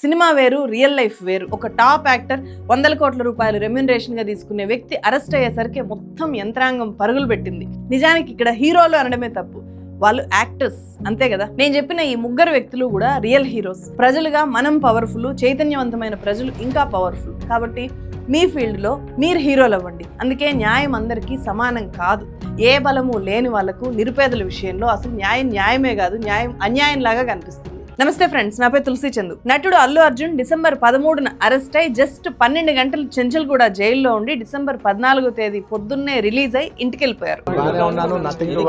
Cinema వేరు real life వేరు. ఒక టాప్ యాక్టర్ వందల కోట్ల రూపాయలు రెమ్యునరేషన్గా తీసుకునే వ్యక్తి అరెస్ట్ అయ్యేసరికి మొత్తం యంత్రాంగం పరుగులు పెట్టింది. నిజానికి ఇక్కడ హీరోలు అనడమే తప్పు. వాళ్ళు యాక్టర్స్ అంతే కదా? నేను చెప్పిన ఈ ముగ్గురు వ్యక్తులు కూడా రియల్ హీరోస్. ప్రజలుగా మనం పవర్ఫుల్ చైతన్యవంతమైన ప్రజలు ఇంకా పవర్ఫుల్. కాబట్టి మీ ఫీల్డ్లో మీరు హీరోలు అవ్వండి అందుకే న్యాయం అందరికీ సమానం కాదు. ఏ బలము లేని వాళ్ళకు నిరుపేదల విషయంలో అసలు న్యాయం న్యాయమే కాదు. న్యాయం అన్యాయం లాగా కనిపిస్తుంది. నమస్తే ఫ్రెండ్స్ నా పేరు తులసి చందు. నటుడు అల్లు అర్జున్ డిసెంబర్ పదమూడున అరెస్ట్ అయి జస్ట్ పన్నెండు గంటలు చెంచల్గూడ జైల్లో ఉండి డిసెంబర్ పద్నాలుగో తేదీ పొద్దున్నే రిలీజ్ అయి ఇంటికి వెళ్ళిపోయారు బాగానే ఉన్నాను nothing to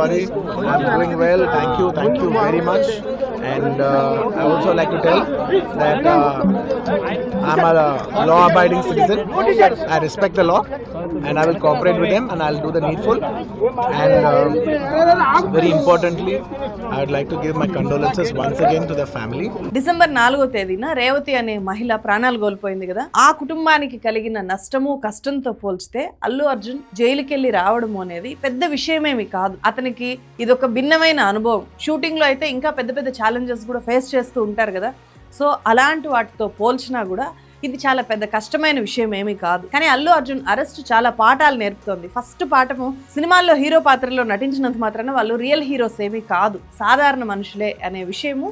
thank you thank you very much and I also like to tell that cooperate law abiding citizen I respect the law and I will cooperate with them and I will do the needful and very importantly family December నాలుగో తేదీన రేవతి అనే మహిళ ప్రాణాలు కోల్పోయింది కదా. ఆ కుటుంబానికి కలిగిన నష్టము కష్టంతో పోల్చితే అల్లు అర్జున్ జైలుకెళ్ళి రావడము అనేది పెద్ద విషయమేమి కాదు. అతనికి ఇదొక భిన్నమైన అనుభవం. షూటింగ్లో అయితే ఇంకా పెద్ద పెద్ద ఛాలెంజెస్ కూడా ఫేస్ చేస్తూ ఉంటారు కదా. సో అలాంటి వాటితో పోల్చినా కూడా ఇది చాలా పెద్ద కష్టమైన విషయం ఏమీ కాదు. కానీ అల్లు అర్జున్ అరెస్ట్ చాలా పాఠాలు నేర్పుతోంది. ఫస్ట్ పాఠము సినిమాల్లో హీరో పాత్రలో నటించినంత మాత్రాన వాళ్ళు రియల్ హీరోస్ ఏమీ కాదు. సాధారణ మనుషులే అనే విషయము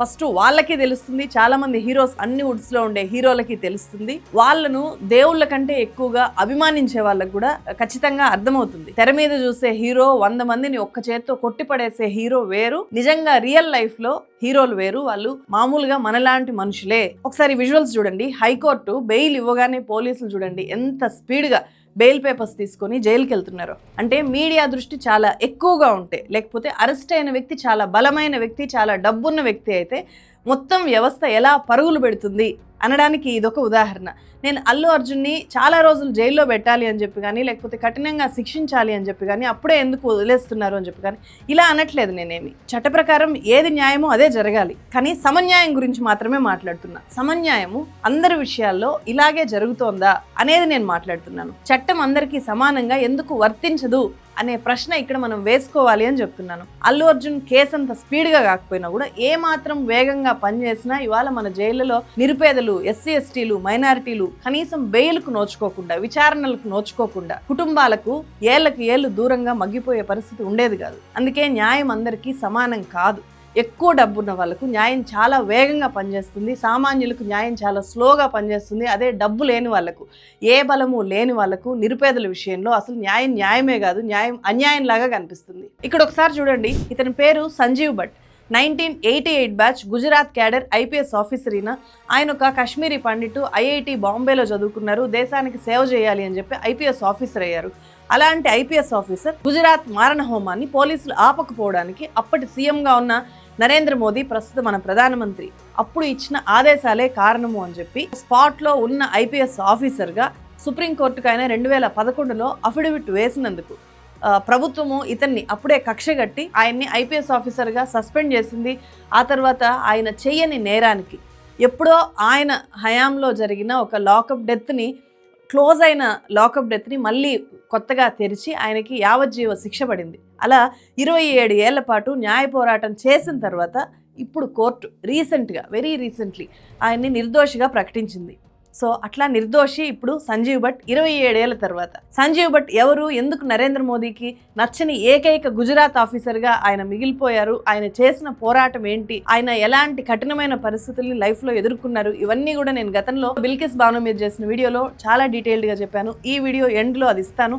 ఫస్ట్ వాళ్ళకి తెలుస్తుంది. చాలా మంది హీరోస్ అన్ని వుడ్స్లో ఉండే హీరోలకి తెలుస్తుంది. వాళ్ళను దేవుళ్ళ కంటే ఎక్కువగా అభిమానించే వాళ్ళకు కూడా ఖచ్చితంగా అర్థమవుతుంది. తెర మీద చూసే హీరో వంద మందిని ఒక్క చేత్తో కొట్టిపడేసే హీరో వేరు. నిజంగా రియల్ లైఫ్లో హీరోలు వేరు. వాళ్ళు మామూలుగా మనలాంటి మనుషులే. ఒకసారి విజువల్స్ చూడండి. హైకోర్టు బెయిల్ ఇవ్వగానే పోలీసులు చూడండి. ఎంత స్పీడ్గా బెయిల్ పేపర్స్ తీసుకొని జైలుకి వెళ్తున్నారు అంటే మీడియా దృష్టి చాలా ఎక్కువగా ఉంటే లేకపోతే అరెస్ట్ అయిన వ్యక్తి చాలా బలమైన వ్యక్తి చాలా డబ్బున్న వ్యక్తి అయితే మొత్తం వ్యవస్థ ఎలా పరుగులు పెడుతుంది అనడానికి ఇదొక ఉదాహరణ. నేను అల్లు అర్జున్ని చాలా రోజులు జైల్లో పెట్టాలి అని చెప్పి కానీ లేకపోతే కఠినంగా శిక్షించాలి అని చెప్పి కానీ అప్పుడే ఎందుకు వదిలేస్తున్నారు అని చెప్పి కానీ ఇలా అనట్లేదు నేనేమి. చట్ట ప్రకారం ఏది న్యాయమో అదే జరగాలి. కానీ సమన్యాయం గురించి మాత్రమే మాట్లాడుతున్నా. సమన్యాయము అందరి విషయాల్లో ఇలాగే జరుగుతోందా అనేది నేను మాట్లాడుతున్నాను. చట్టం అందరికీ సమానంగా ఎందుకు వర్తించదు? అనే ప్రశ్న ఇక్కడ మనం వేసుకోవాలి అని చెప్తున్నాను. అల్లు అర్జున్ కేసు అంత స్పీడ్గా కాకపోయినా కూడా ఏ మాత్రం వేగంగా పనిచేసినా ఇవాళ మన జైళ్ళలో నిరుపేదలు ఎస్సీ ఎస్టీలు మైనారిటీలు కనీసం బెయిల్కు నోచుకోకుండా విచారణలకు నోచుకోకుండా కుటుంబాలకు ఏళ్ళకు ఏళ్ళు దూరంగా మగ్గిపోయే పరిస్థితి ఉండేది కాదు. అందుకే న్యాయం అందరికీ సమానం కాదు. ఎక్కువ డబ్బున్న వాళ్ళకు న్యాయం చాలా వేగంగా పనిచేస్తుంది సామాన్యులకు న్యాయం చాలా స్లోగా పనిచేస్తుంది అదే డబ్బు లేని వాళ్ళకు ఏ బలము లేని వాళ్ళకు నిరుపేదల విషయంలో అసలు న్యాయం న్యాయమే కాదు న్యాయం అన్యాయం లాగా కనిపిస్తుంది. ఇక్కడ ఒకసారి చూడండి ఇతని పేరు Sanjiv Bhatt. Nineteen eighty eight batch Gujarat cadre IPS officer అయిన ఆయన ఒక కాశ్మీరీ పండిట్ ఐఐటి బాంబేలో చదువుకున్నారు దేశానికి సేవ చేయాలి అని చెప్పి ఐపీఎస్ ఆఫీసర్ అయ్యారు. అలాంటి ఐపీఎస్ ఆఫీసర్ గుజరాత్ మారణ హోమాన్ని పోలీసులు ఆపకపోవడానికి అప్పటి సీఎంగా ఉన్న నరేంద్ర మోదీ ప్రస్తుతం మన ప్రధానమంత్రి. అప్పుడు ఇచ్చిన ఆదేశాలే కారణము అని చెప్పి స్పాట్లో ఉన్న ఐపీఎస్ ఆఫీసర్గా సుప్రీంకోర్టుకు ఆయన రెండు వేల పదకొండులో అఫిడవిట్ వేసినందుకు ప్రభుత్వము ఇతన్ని అప్పుడే కక్షగట్టి ఆయన్ని ఐపీఎస్ ఆఫీసర్గా సస్పెండ్ చేసింది. ఆ తర్వాత ఆయన చెయ్యని నేరానికి ఎప్పుడో ఆయన హయాంలో జరిగిన ఒక లాకప్ డెత్ని క్లోజ్ అయిన లాకప్ డెత్ని మళ్ళీ కొత్తగా తెరిచి ఆయనకి యావజ్జీవ శిక్ష పడింది. అలా ఇరవై ఏడు ఏళ్ళ పాటు న్యాయ పోరాటం చేసిన తర్వాత ఇప్పుడు కోర్టు రీసెంట్గా వెరీ రీసెంట్లీ ఆయన్ని నిర్దోషిగా ప్రకటించింది. సో అట్లా నిర్దోషి ఇప్పుడు సంజీవ్ భట్ ఇరవై ఏడేళ్ళ తర్వాత. సంజీవ్ భట్ ఎవరు? ఎందుకు నరేంద్ర మోదీకి నచ్చని ఏకైక గుజరాత్ ఆఫీసర్గా ఆయన మిగిలిపోయారు? ఆయన చేసిన పోరాటం ఏంటి? ఆయన ఎలాంటి కఠినమైన పరిస్థితుల్ని లైఫ్లో ఎదుర్కొన్నారు? ఇవన్నీ కూడా నేను గతంలో బిల్కిస్ భాను మీద చేసిన వీడియోలో చాలా డీటెయిల్డ్గా చెప్పాను. ఈ వీడియో ఎండ్లో అది ఇస్తాను.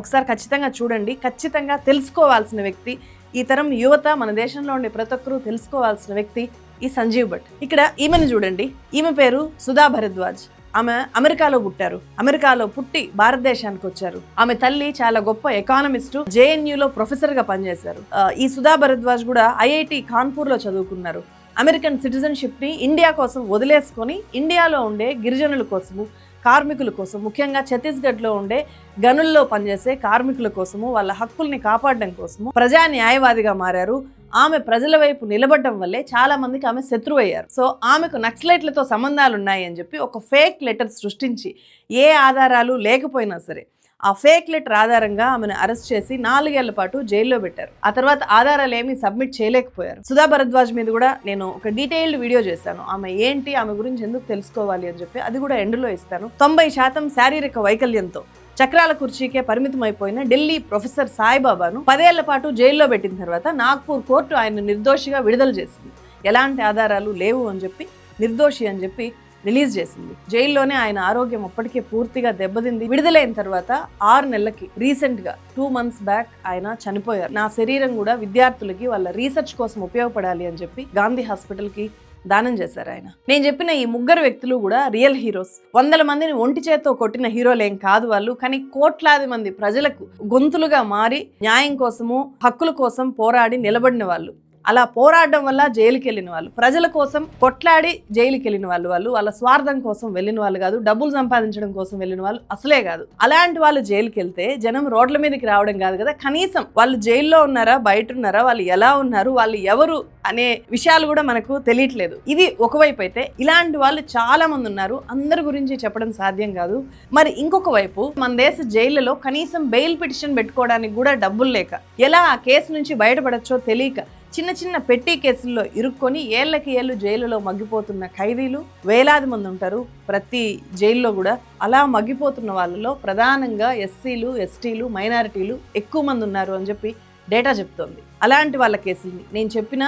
ఒకసారి ఖచ్చితంగా చూడండి. ఖచ్చితంగా తెలుసుకోవాల్సిన వ్యక్తి ఈ తరం యువత మన దేశంలో ఉండే ప్రతి ఒక్కరూ తెలుసుకోవాల్సిన వ్యక్తి ఈ సంజీవ్ భట్. ఇక్కడ ఈమెను చూడండి. ఈమె పేరు సుధా భరద్వాజ్. ఆమె అమెరికాలో పుట్టారు. అమెరికాలో పుట్టి భారతదేశానికి వచ్చారు. ఆమె తల్లి చాలా గొప్ప ఎకానమిస్ట్ జేఎన్యూలో ప్రొఫెసర్గా పనిచేశారు. ఈ సుధా భరద్వాజ్ కూడా ఐఐటి కాన్పూర్లో చదువుకున్నారు. అమెరికన్ సిటిజన్షిప్ని ఇండియా కోసం వదిలేసుకొని ఇండియాలో ఉండే గిరిజనుల కోసము కార్మికుల కోసం ముఖ్యంగా ఛత్తీస్గఢ్లో ఉండే గనుల్లో పనిచేసే కార్మికుల కోసము వాళ్ళ హక్కుల్ని కాపాడడం కోసము ప్రజా న్యాయవాదిగా మారారు. ఆమె ప్రజల వైపు నిలబడడం వల్లే చాలా మందికి ఆమె శత్రువు అయ్యారు సో ఆమెకు నక్సలైట్లతో సంబంధాలు ఉన్నాయి అని చెప్పి ఒక ఫేక్ లెటర్ సృష్టించి ఏ ఆధారాలు లేకపోయినా సరే ఆ ఫేక్ లెటర్ ఆధారంగా ఆమెను అరెస్ట్ చేసి నాలుగేళ్ళ పాటు జైల్లో పెట్టారు. ఆ తర్వాత ఆధారాలు ఏమీ సబ్మిట్ చేయలేకపోయారు. సుధా భరద్వాజ్ మీద కూడా నేను ఒక డీటెయిల్డ్ వీడియో చేశాను. ఆమె ఏంటి ఆమె గురించి ఎందుకు తెలుసుకోవాలి అని చెప్పి అది కూడా ఎండ్లో ఇస్తాను. తొంభై శాతం శారీరక వైకల్యంతో. చక్రాల కుర్చీకే పరిమితం అయిపోయిన ఢిల్లీ ప్రొఫెసర్ సాయిబాబాను పదేళ్ళ పాటు జైల్లో పెట్టిన తర్వాత నాగ్పూర్ కోర్టు ఆయన నిర్దోషిగా విడుదల చేసింది. ఎలాంటి ఆధారాలు లేవు అని చెప్పి నిర్దోషి అని చెప్పి రిలీజ్ చేసింది. జైల్లోనే ఆయన ఆరోగ్యం అప్పటికే పూర్తిగా దెబ్బతింది. విడుదలైన తర్వాత ఆరు నెలలకి రీసెంట్గా టూ మంత్స్ బ్యాక్ ఆయన చనిపోయారు. నా శరీరం కూడా విద్యార్థులకి వాళ్ళ రీసెర్చ్ కోసం ఉపయోగపడాలి అని చెప్పి గాంధీ హాస్పిటల్కి దానం చేశారు ఆయన. నేను చెప్పిన ఈ ముగ్గురు వ్యక్తులు కూడా రియల్ హీరోస్. వందల మందిని ఒంటి చేత్తో కొట్టిన హీరోలేం కాదు వాళ్ళు కానీ కోట్లాది మంది ప్రజలకు గొంతులుగా మారి న్యాయం కోసము హక్కుల కోసం పోరాడి నిలబడిన వాళ్ళు. అలా పోరాడడం వల్ల జైలుకి వెళ్ళిన వాళ్ళు ప్రజల కోసం కొట్లాడి జైలుకి వెళ్ళిన వాళ్ళు వాళ్ళు వాళ్ళ స్వార్థం కోసం వెళ్ళిన వాళ్ళు కాదు డబ్బులు సంపాదించడం కోసం వెళ్ళిన వాళ్ళు అసలే కాదు. అలాంటి వాళ్ళు జైలుకి వెళ్తే జనం రోడ్ల మీదకి రావడం కాదు కదా కనీసం వాళ్ళు జైల్లో ఉన్నారా బయట ఉన్నారా వాళ్ళు ఎలా ఉన్నారు వాళ్ళు ఎవరు అనే విషయాలు కూడా మనకు తెలియట్లేదు. ఇది ఒకవైపు అయితే ఇలాంటి వాళ్ళు చాలా మంది ఉన్నారు అందరి గురించి చెప్పడం సాధ్యం కాదు. మరి ఇంకొక వైపు మన దేశ జైళ్ళలో కనీసం బెయిల్ పిటిషన్ పెట్టుకోవడానికి కూడా డబ్బులు లేక ఎలా ఆ కేసు నుంచి బయటపడచ్చో తెలియక చిన్న చిన్న పెట్టి కేసుల్లో ఇరుక్కొని ఏళ్ళకి ఏళ్ళు జైలులో మగ్గిపోతున్న ఖైదీలు వేలాది మంది ఉంటారు. ప్రతి జైల్లో కూడా అలా మగ్గిపోతున్న వాళ్ళలో ప్రధానంగా ఎస్సీలు ఎస్టీలు మైనారిటీలు ఎక్కువ మంది ఉన్నారు అని చెప్పి డేటా చెప్తోంది. అలాంటి వాళ్ళ కేసుల్ని నేను చెప్పిన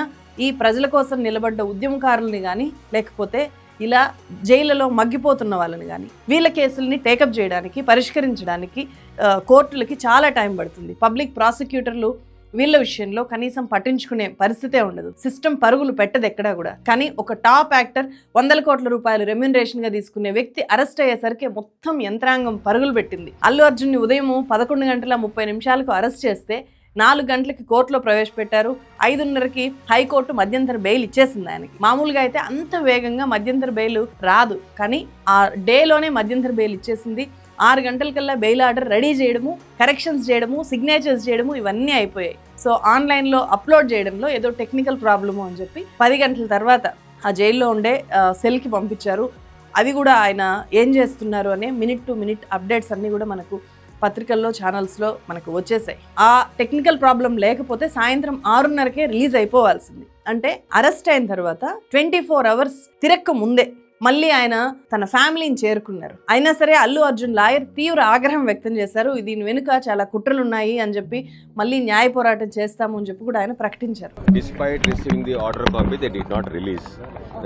ఈ ప్రజల కోసం నిలబడ్డ ఉద్యమకారుల్ని కానీ లేకపోతే ఇలా జైళ్ళలో మగ్గిపోతున్న వాళ్ళని కానీ వీళ్ళ కేసుల్ని టేకప్ చేయడానికి పరిష్కరించడానికి కోర్టులకి చాలా టైం పడుతుంది. పబ్లిక్ ప్రాసిక్యూటర్లు వీళ్ళ విషయంలో కనీసం పట్టించుకునే పరిస్థితే ఉండదు. సిస్టమ్ పరుగులు పెట్టదు ఎక్కడా కూడా. కానీ ఒక టాప్ యాక్టర్ వందల కోట్ల రూపాయలు రెమ్యునరేషన్గా తీసుకునే వ్యక్తి అరెస్ట్ అయ్యేసరికి మొత్తం యంత్రాంగం పరుగులు పెట్టింది. అల్లు అర్జున్ ఉదయం పదకొండు గంటల ముప్పై నిమిషాలకు అరెస్ట్ చేస్తే నాలుగు గంటలకి కోర్టులో ప్రవేశపెట్టారు. ఐదున్నరకి హైకోర్టు మధ్యంతర బెయిల్ ఇచ్చేసింది ఆయనకి. మామూలుగా అయితే అంత వేగంగా మధ్యంతర బెయిల్ రాదు. కానీ ఆ డేలోనే మధ్యంతర బెయిల్ ఇచ్చేసింది. ఆరు గంటలకల్లా బెయిల్ ఆర్డర్ రెడీ చేయడము కరెక్షన్స్ చేయడము సిగ్నేచర్స్ చేయడము ఇవన్నీ అయిపోయాయి. సో ఆన్లైన్లో అప్లోడ్ చేయడంలో ఏదో టెక్నికల్ ప్రాబ్లము అని చెప్పి పది గంటల తర్వాత ఆ జైల్లో ఉండే సెల్కి పంపించారు. అవి కూడా ఆయన ఏం చేస్తున్నారు అనే మినిట్ టు మినిట్ అప్డేట్స్ అన్నీ కూడా మనకు పత్రికల్లో ఛానల్స్లో మనకు వచ్చేసాయి. ఆ టెక్నికల్ ప్రాబ్లం లేకపోతే సాయంత్రం ఆరున్నరకే రిలీజ్ అయిపోవాల్సింది. అంటే అరెస్ట్ అయిన తర్వాత ట్వంటీ ఫోర్ అవర్స్ తిరక్క ముందే మళ్ళీ ఆయన తన ఫ్యామిలీని చేరుకున్నారు. అయినా సరే అల్లు అర్జున్ లాయర్ తీవ్ర ఆగ్రహం వ్యక్తం చేశారు. దీని వెనుక చాలా కుట్రలు ఉన్నాయి అని చెప్పి మళ్ళీ న్యాయ పోరాటం చేస్తాము అని చెప్పి కూడా ఆయన ప్రకటించారు. Despite receiving the order copy they did not release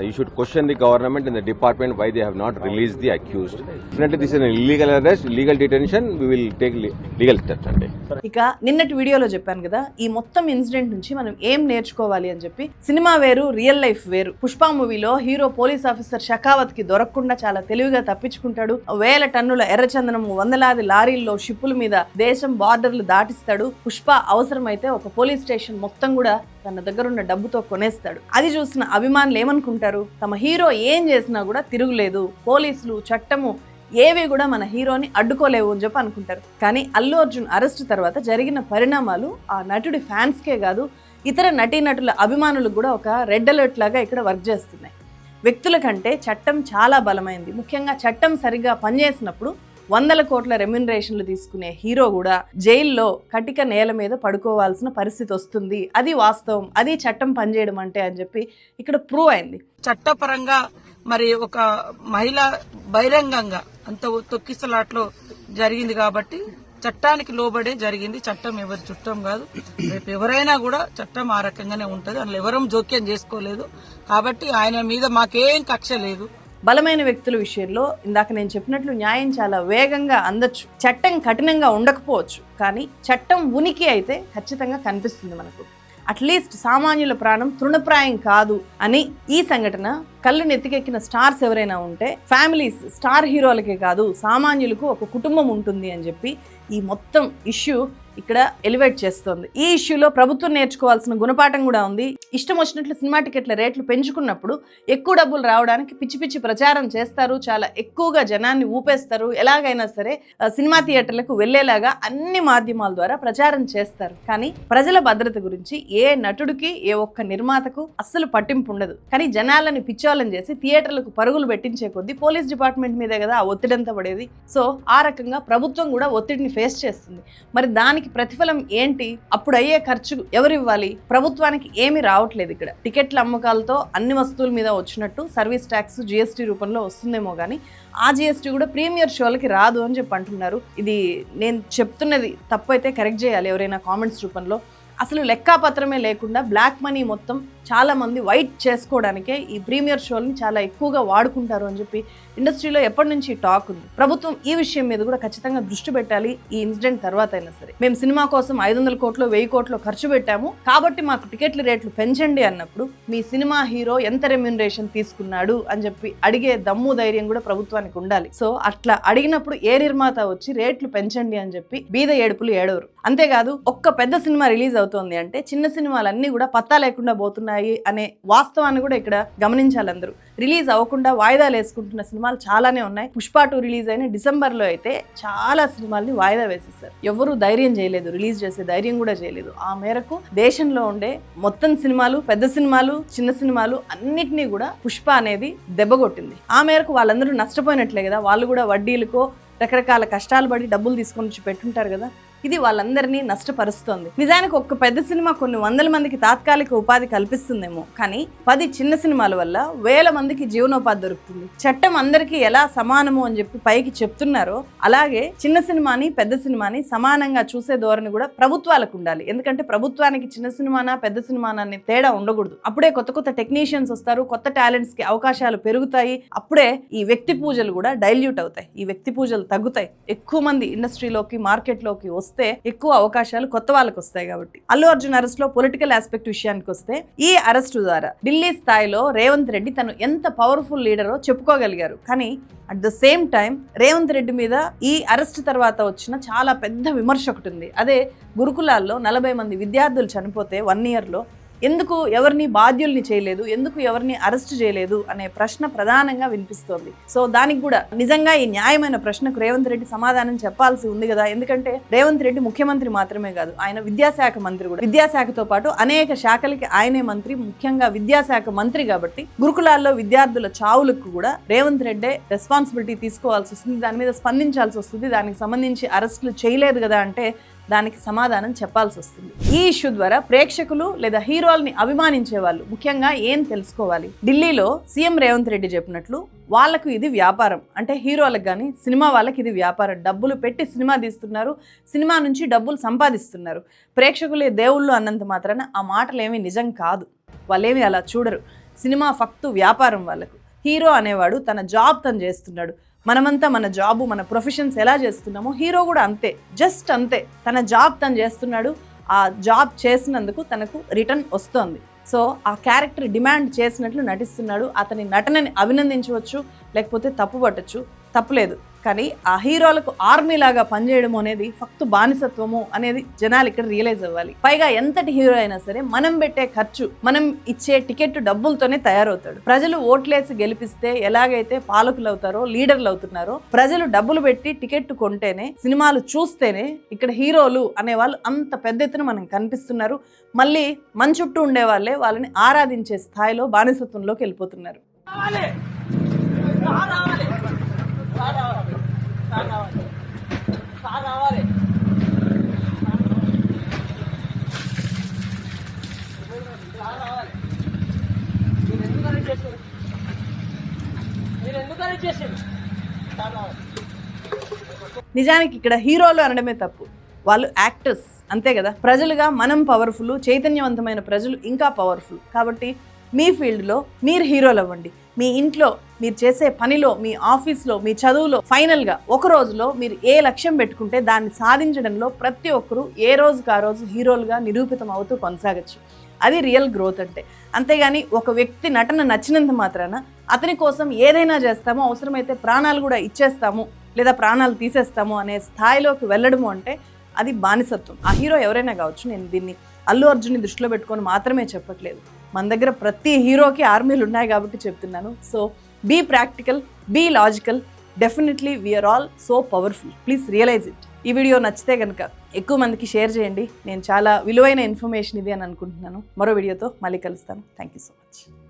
you should question the government in the department why they have not release the accused definitely this is an illegal arrest legal detention we will take legal steps అండి ఇక నిన్నటి వీడియోలో చెప్పాను కదా ఈ మొత్తం incident నుంచి మనం ఏం నేర్చుకోవాలి అని చెప్పి సినిమా వేరు రియల్ లైఫ్ వేరు. పుష్ప మూవీలో హీరో పోలీస్ ఆఫీసర్ శక్ కి దొరకకుండా చాలా తెలివిగా తప్పించుకుంటాడు. వేల టన్నుల ఎర్రచందనము వందలాది లారీల్లో షిప్పుల మీద దేశం బార్డర్లు దాటిస్తాడు. పుష్ప అవసరమైతే ఒక పోలీస్ స్టేషన్ మొత్తం కూడా తన దగ్గర ఉన్న డబ్బుతో కొనేస్తాడు. అది చూసిన అభిమానులు ఏమనుకుంటారు? తమ హీరో ఏం చేసినా కూడా తిరుగులేదు. పోలీసులు చట్టము ఏవి కూడా మన హీరోని అడ్డుకోలేవు అని చెప్పి అనుకుంటారు. కానీ అల్లు అర్జున్ అరెస్ట్ తర్వాత జరిగిన పరిణామాలు ఆ నటుడి ఫ్యాన్స్కే కాదు ఇతర నటీనటుల అభిమానులకు కూడా ఒక రెడ్ అలర్ట్ లాగా ఇక్కడ వర్క్ చేస్తున్నాయి. వ్యక్తుల కంటే చట్టం చాలా బలమైంది. ముఖ్యంగా చట్టం సరిగ్గా పనిచేసినప్పుడు వందల కోట్ల రెమ్యునరేషన్లు తీసుకునే హీరో కూడా జైల్లో కటిక నేల మీద పడుకోవాల్సిన పరిస్థితి వస్తుంది. అది వాస్తవం. అది చట్టం పనిచేయడం అంటే అని చెప్పి ఇక్కడ ప్రూవ్ అయింది. చట్టపరంగా మరి ఒక మహిళ బహిరంగంగా అంత తొక్కిసలాట్లో జరిగింది కాబట్టి చట్టానికి లోబడే జరిగింది. చట్టం ఎవరి చుట్టం కాదు. రేపు ఎవరైనా కూడా చట్టం ఆ రకంగానే ఉంటుంది. అందులో ఎవరం జోక్యం చేసుకోలేదు. కాబట్టి ఆయన మీద మాకేం కక్ష లేదు. బలమైన వ్యక్తుల విషయంలో ఇందాక నేను చెప్పినట్లు న్యాయం చాలా వేగంగా అందచ్చు. చట్టం కఠినంగా ఉండకపోవచ్చు. కానీ చట్టం ఉనికి అయితే ఖచ్చితంగా కనిపిస్తుంది మనకు. అట్లీస్ట్ సామాన్యుల ప్రాణం తృణప్రాయం కాదు అని ఈ సంఘటన కళ్ళు నెత్తికెక్కిన స్టార్స్ ఎవరైనా ఉంటే ఫ్యామిలీస్ స్టార్ హీరోలకే కాదు సామాన్యులకు ఒక కుటుంబం ఉంటుంది అని చెప్పి ఈ మొత్తం ఇష్యూ ఇక్కడ ఎలివేట్ చేస్తోంది. ఈ ఇష్యూలో ప్రభుత్వం నేర్చుకోవాల్సిన గుణపాఠం కూడా ఉంది. ఇష్టం వచ్చినట్లు సినిమా టికెట్ల రేట్లు పెంచుకున్నప్పుడు ఎక్కువ డబ్బులు రావడానికి పిచ్చి పిచ్చి ప్రచారం చేస్తారు. చాలా ఎక్కువగా జనాన్ని ఊపేస్తారు. ఎలాగైనా సరే సినిమా థియేటర్లకు వెళ్ళేలాగా అన్ని మాధ్యమాల ద్వారా ప్రచారం చేస్తారు. కానీ ప్రజల భద్రత గురించి ఏ నటుడికి ఏ ఒక్క నిర్మాతకు అస్సలు పట్టింపు ఉండదు. కానీ జనాలని పిచ్చోళ్ళని చేసి థియేటర్లకు పరుగులు పెట్టించే కొద్దీ పోలీస్ డిపార్ట్మెంట్ మీదే కదా ఆ ఒత్తిడంతా పడేది. సో ఆ రకంగా ప్రభుత్వం కూడా ఒత్తిడిని ఫేస్ చేస్తుంది. మరి దానికి ప్రతిఫలం ఏంటి? అప్పుడు అయ్యే ఖర్చు ఎవరు ఇవ్వాలి ప్రభుత్వానికి ఏమి రావట్లేదు ఇక్కడ. టికెట్ల అమ్మకాలతో అన్ని వస్తువుల మీద వచ్చినట్టు సర్వీస్ ట్యాక్స్ జిఎస్టీ రూపంలో వస్తుందేమో కానీ ఆ జిఎస్టీ కూడా ప్రీమియర్ షోలకి రాదు అని చెప్పి అంటున్నారు. ఇది నేను చెప్తున్నది తప్పు అయితే కరెక్ట్ చేయాలి ఎవరైనా కామెంట్స్ రూపంలో. అసలు లెక్కాపత్రమే లేకుండా బ్లాక్ మనీ మొత్తం చాలామంది వైట్ చేసుకోవడానికే ఈ ప్రీమియర్ షోల్ని చాలా ఎక్కువగా వాడుకుంటారు అని చెప్పి ఇండస్ట్రీలో ఎప్పటి నుంచి టాక్ ఉంది. ప్రభుత్వం ఈ విషయం మీద కూడా ఖచ్చితంగా దృష్టి పెట్టాలి ఈ ఇన్సిడెంట్ తర్వాత అయినా సరే. మేము సినిమా కోసం ఐదు వందల కోట్లు వెయ్యి కోట్లు ఖర్చు పెట్టాము. కాబట్టి మాకు టికెట్ల రేట్లు పెంచండి అన్నప్పుడు మీ సినిమా హీరో ఎంత రెమ్యునరేషన్ తీసుకున్నాడు అని చెప్పి అడిగే దమ్ము ధైర్యం కూడా ప్రభుత్వానికి ఉండాలి. సో అట్లా అడిగినప్పుడు ఏ నిర్మాత వచ్చి రేట్లు పెంచండి అని చెప్పి బీద ఏడుపులు ఏడవరు. అంతేకాదు ఒక్క పెద్ద సినిమా రిలీజ్ అవుతోంది అంటే చిన్న సినిమాలన్నీ కూడా పత్తా లేకుండా పోతున్నాయి అనే వాస్తవాన్ని కూడా ఇక్కడ గమనించాలి అందరూ. రిలీజ్ అవ్వకుండా వాయిదాలు వేసుకుంటున్న సినిమాలు చాలానే ఉన్నాయి. పుష్ప టూ రిలీజ్ అయిన డిసెంబర్లో అయితే చాలా సినిమాల్ని వాయిదా వేసేస్తారు ఎవరు ధైర్యం చేయలేదు. రిలీజ్ చేసే ధైర్యం కూడా చేయలేదు. ఆ మేరకు దేశంలో ఉండే మొత్తం సినిమాలు పెద్ద సినిమాలు చిన్న సినిమాలు అన్నిటినీ కూడా పుష్ప అనేది దెబ్బగొట్టింది ఆ మేరకు వాళ్ళందరూ నష్టపోయినట్లే కదా. వాళ్ళు కూడా వడ్డీలకో రకరకాల కష్టాలు పడి డబ్బులు తీసుకొని వచ్చి పెట్టుంటారు కదా. ఇది వాళ్ళందరినీ నష్టపరుస్తోంది. నిజానికి ఒక్క పెద్ద సినిమా కొన్ని వందల మందికి తాత్కాలిక ఉపాధి కల్పిస్తుందేమో కానీ పది చిన్న సినిమాల వల్ల వేల మందికి జీవనోపాధి దొరుకుతుంది. చట్టం అందరికీ ఎలా సమానము అని చెప్పి పైకి చెప్తున్నారో అలాగే చిన్న సినిమాని పెద్ద సినిమాని సమానంగా చూసే ధోరణి కూడా ప్రభుత్వాలకు ఉండాలి. ఎందుకంటే ప్రభుత్వానికి చిన్న సినిమానా పెద్ద సినిమానా అనే తేడా ఉండకూడదు. అప్పుడే కొత్త కొత్త టెక్నీషియన్స్ వస్తారు కొత్త టాలెంట్స్కి అవకాశాలు పెరుగుతాయి. అప్పుడే ఈ వ్యక్తి పూజలు కూడా డైల్యూట్ అవుతాయి. ఈ వ్యక్తి పూజలు తగ్గుతాయి. ఎక్కువ మంది ఇండస్ట్రీలోకి మార్కెట్లోకి వస్తే ఎక్కువ అవకాశాలు కొత్త వాళ్ళకి వస్తాయి కాబట్టి. అల్లు అర్జున్ అరెస్ట్లో పొలిటికల్ ఆస్పెక్ట్ విషయానికి వస్తే ఈ అరెస్టు ద్వారా ఢిల్లీ స్థాయిలో రేవంత్ రెడ్డి తను ఎంత పవర్ఫుల్ లీడరో చెప్పుకోగలిగారు. కానీ at the same time Revanth Reddy మీద ఈ అరెస్ట్ తర్వాత వచ్చిన చాలా పెద్ద విమర్శ ఒకటి ఉంది. అదే గురుకులాల్లో నలభై మంది విద్యార్థులు చనిపోతే వన్ ఇయర్లో ఎందుకు ఎవరిని బాధ్యుల్ని చేయలేదు? ఎందుకు ఎవరిని అరెస్ట్ చేయలేదు? అనే ప్రశ్న ప్రధానంగా వినిపిస్తోంది. సో దానికి కూడా నిజంగా ఈ న్యాయమైన ప్రశ్నకు రేవంత్ రెడ్డి సమాధానం చెప్పాల్సి ఉంది కదా? ఎందుకంటే రేవంత్ రెడ్డి ముఖ్యమంత్రి మాత్రమే కాదు ఆయన విద్యాశాఖ మంత్రి కూడా. విద్యాశాఖతో పాటు అనేక శాఖలకి ఆయనే మంత్రి ముఖ్యంగా విద్యాశాఖ మంత్రి కాబట్టి గురుకులాల్లో విద్యార్థుల చావులకు కూడా రేవంత్ రెడ్డే రెస్పాన్సిబిలిటీ తీసుకోవాల్సి వస్తుంది. దాని మీద స్పందించాల్సి వస్తుంది. దానికి సంబంధించి అరెస్టులు చేయలేదు కదా అంటే దానికి సమాధానం చెప్పాల్సి వస్తుంది. ఈ ఇష్యూ ద్వారా ప్రేక్షకులు లేదా హీరోల్ని అభిమానించే వాళ్ళు ముఖ్యంగా ఏం తెలుసుకోవాలి? ఢిల్లీలో సీఎం రేవంత్ రెడ్డి చెప్పినట్లు వాళ్ళకు ఇది వ్యాపారం. అంటే హీరోలకు కానీ సినిమా వాళ్ళకి ఇది వ్యాపారం. డబ్బులు పెట్టి సినిమా తీస్తున్నారు సినిమా నుంచి డబ్బులు సంపాదిస్తున్నారు. ప్రేక్షకులే దేవుళ్ళు అన్నంత మాత్రాన ఆ మాటలు ఏమీ నిజం కాదు. వాళ్ళేమి అలా చూడరు. సినిమా ఫక్తు వ్యాపారం వాళ్ళకు. హీరో అనేవాడు తన జాబ్ తను చేస్తున్నాడు. మనమంతా మన జాబు మన ప్రొఫెషన్స్ ఎలా చేస్తున్నామో హీరో కూడా అంతే జస్ట్ అంతే. తన జాబ్ తను చేస్తున్నాడు ఆ జాబ్ చేసినందుకు తనకు రిటర్న్ వస్తోంది. సో ఆ క్యారెక్టర్ డిమాండ్ చేసినట్లు నటిస్తున్నాడు. అతని నటనని అభినందించవచ్చు లేకపోతే తప్పు పట్టచ్చు తప్పులేదు కానీ ఆ హీరోలకు ఆర్మీ లాగా పనిచేయడం అనేది ఫక్తు బానిసత్వము అనేది జనాలు ఇక్కడ రియలైజ్ అవ్వాలి. పైగా ఎంతటి హీరో అయినా సరే మనం పెట్టే ఖర్చు మనం ఇచ్చే టికెట్ డబ్బులతోనే తయారవుతాడు. ప్రజలు ఓట్లేసి గెలిపిస్తే ఎలాగైతే పాలకులు అవుతారో లీడర్లు అవుతున్నారో ప్రజలు డబ్బులు పెట్టి టికెట్ కొంటేనే సినిమాలు చూస్తేనే ఇక్కడ హీరోలు అనే వాళ్ళు అంత పెద్ద ఎత్తున మనకు కనిపిస్తున్నారు. మళ్ళీ మన చుట్టూ ఉండే వాళ్ళే వాళ్ళని ఆరాధించే స్థాయిలో బానిసత్వంలోకి వెళ్ళిపోతున్నారు. నిజానికి ఇక్కడ హీరోలు అనడమే తప్పు. వాళ్ళు యాక్టర్స్ అంతే కదా? ప్రజలుగా మనం పవర్ఫుల్ చైతన్యవంతమైన ప్రజలు ఇంకా పవర్ఫుల్ కాబట్టి మీ ఫీల్డ్లో మీరు హీరోలు అవ్వండి. మీ ఇంట్లో మీరు చేసే పనిలో మీ ఆఫీస్లో మీ చదువులో ఫైనల్గా ఒక రోజులో మీరు ఏ లక్ష్యం పెట్టుకుంటే దాన్ని సాధించడంలో ప్రతి ఒక్కరూ ఏ రోజుకి ఆ రోజు హీరోలుగా నిరూపితం అవుతూ కొనసాగచ్చు. అది రియల్ గ్రోత్ అంటే. అంతేగాని ఒక వ్యక్తి నటన నచ్చినంత మాత్రాన అతని కోసం ఏదైనా చేస్తాము అవసరమైతే ప్రాణాలు కూడా ఇచ్చేస్తాము లేదా ప్రాణాలు తీసేస్తాము అనే స్థాయిలోకి వెళ్ళడము అంటే అది బానిసత్వం. ఆ హీరో ఎవరైనా కావచ్చు నేను దీన్ని అల్లు అర్జున్ని దృష్టిలో పెట్టుకొని మాత్రమే చెప్పట్లేదు. మన దగ్గర ప్రతి హీరోకి ఆర్మీలు ఉన్నాయి కాబట్టి చెప్తున్నాను. So be practical be logical definitely we're all so powerful please realise it ఈ వీడియో నచ్చితే కనుక ఎక్కువ మందికి షేర్ చేయండి. నేను చాలా విలువైన ఇన్ఫర్మేషన్ ఇది అని అనుకుంటున్నాను. మరో వీడియోతో మళ్ళీ కలుస్తాను. Thank you so much